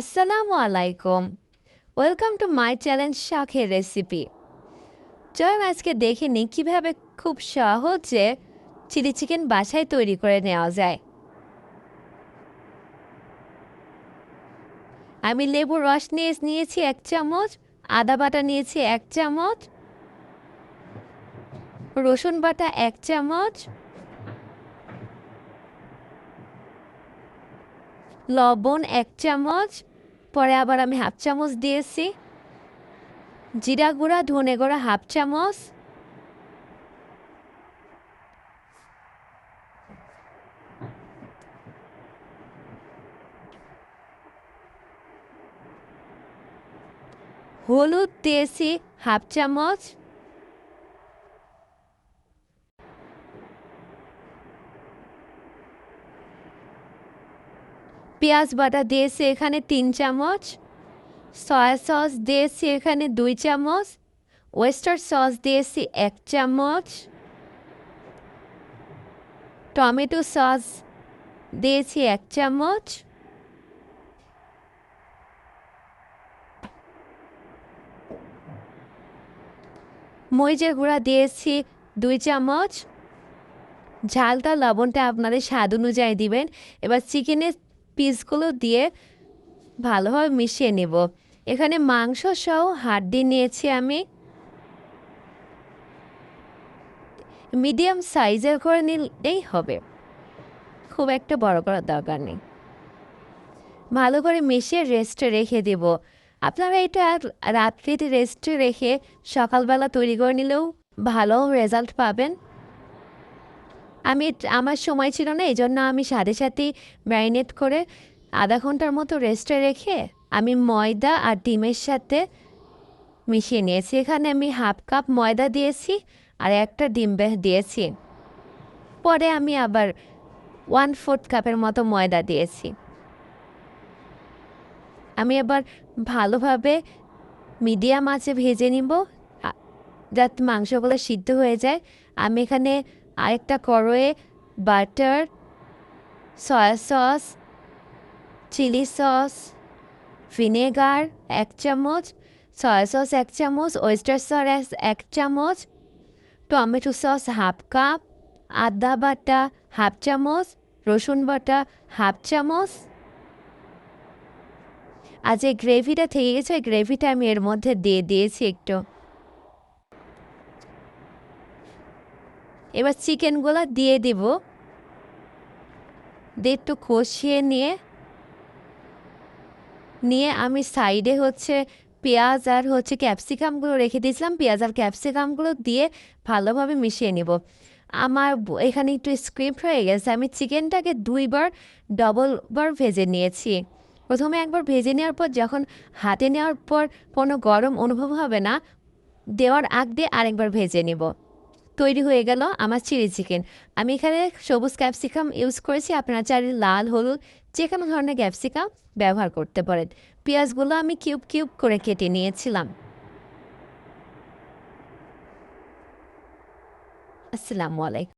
আসসালামু আলাইকুম welcome to my challenge শাখের রেসিপি চলুন আজকে দেখে নিই কীভাবে খুব সহজে চিলি চিকেন বাসায় তৈরি করে নেওয়া যায়। আমি লেবুর রস নিয়ে নিয়েছি এক চামচ, আদা বাটা নিয়েছি এক চামচ, রসুন বাটা এক চামচ লবণ এক চামচ, পরে আবার আমি হাফ চামচ দিয়েছি। জিরা গুঁড়া, ধনে গুঁড়া হাফ চামচ। হলুদ দিয়েছি হাফ চামচ। পেঁয়াজ বাটা দিয়েছি এখানে তিন চামচ, সয়া সস দিয়েছি এখানে দুই চামচ ওয়েস্টার সস দিয়েছি এক চামচ, টমেটো সস দিয়েছি এক চামচ, মরিচের গুঁড়া দিয়েছি দুই চামচ। ঝালটা লবণটা আপনাদের স্বাদ অনুযায়ী দিবেন। এবার চিকেনের পিসগুলো দিয়ে ভালোভাবে মিশিয়ে নেব। এখানে মাংস সহ হাড্ডি নিয়েছি আমি। মিডিয়াম সাইজের করে নিলেই হবে। খুব একটা বড় করার দরকার নেই। ভালো করে মিশিয়ে রেস্টে রেখে দেব। আপনারা এটা রাত্রিতে রেস্টে রেখে সকালবেলা তৈরি করে নিলেও ভালো রেজাল্ট পাবেন। আমি আমার সময় ছিল না এই জন্য আমি সাথে সাথেই ম্যারিনেট করে আধা ঘণ্টার মতো রেস্টে রেখে আমি ময়দা আর ডিমের সাথে মিশিয়ে নিয়েছি। এখানে আমি হাফ কাপ ময়দা দিয়েছি আর একটা ডিম দিয়েছি। পরে আমি আবার ওয়ান ফোর্থ কাপের মতো ময়দা দিয়েছি। আমি আবার ভালোভাবে মিডিয়াম আঁচে ভেজে নিব যাতে মাংসগুলো সিদ্ধ হয়ে যায়। আমি এখানে আরেকটা কড়োয়ে butter soya sauce chili sauce vinegar এক চামচ সয়া সস এক চামচ ওয়েস্টার সস এক চামচ টমেটো সস হাফ কাপ আদা বাটা হাফ চামচ, রসুন বাটা হাফ চামচ। আর যে গ্রেভিটা থেকে গেছে গ্রেভিটা আমি এর মধ্যে দিয়ে দিয়েছি একটু। এবার চিকেনগুলো দিয়ে দিব। দিয়ে একটু কষিয়ে নিয়ে নিয়ে আমি সাইডে হচ্ছে পেঁয়াজ আর হচ্ছে ক্যাপসিকামগুলো রেখে দিয়েছিলাম। পেঁয়াজ আর ক্যাপসিকামগুলো দিয়ে ভালোভাবে মিশিয়ে নিব। আমার এখানে একটু স্ক্রিপ্ট হয়ে গেছে। আমি চিকেনটাকে দুইবার ডবলবার ভেজে নিয়েছি। প্রথমে একবার ভেজে নেওয়ার পর, যখন হাতে নেওয়ার পর কোনো গরম অনুভব হবে না, দেওয়ার আগ দিয়ে আরেকবার ভেজে নেব। তৈরি হয়ে গেল আমার চিলি চিকেন। আমি এখানে সবুজ ক্যাপসিকাম ইউজ করেছি, আপনারা চাইলে লাল, হলুদ যে কোনো ধরনের ক্যাপসিকাম ব্যবহার করতে পারেন। পেঁয়াজগুলো আমি কিউব কিউব করে কেটে নিয়েছিলাম। আসসালামু আলাইকুম।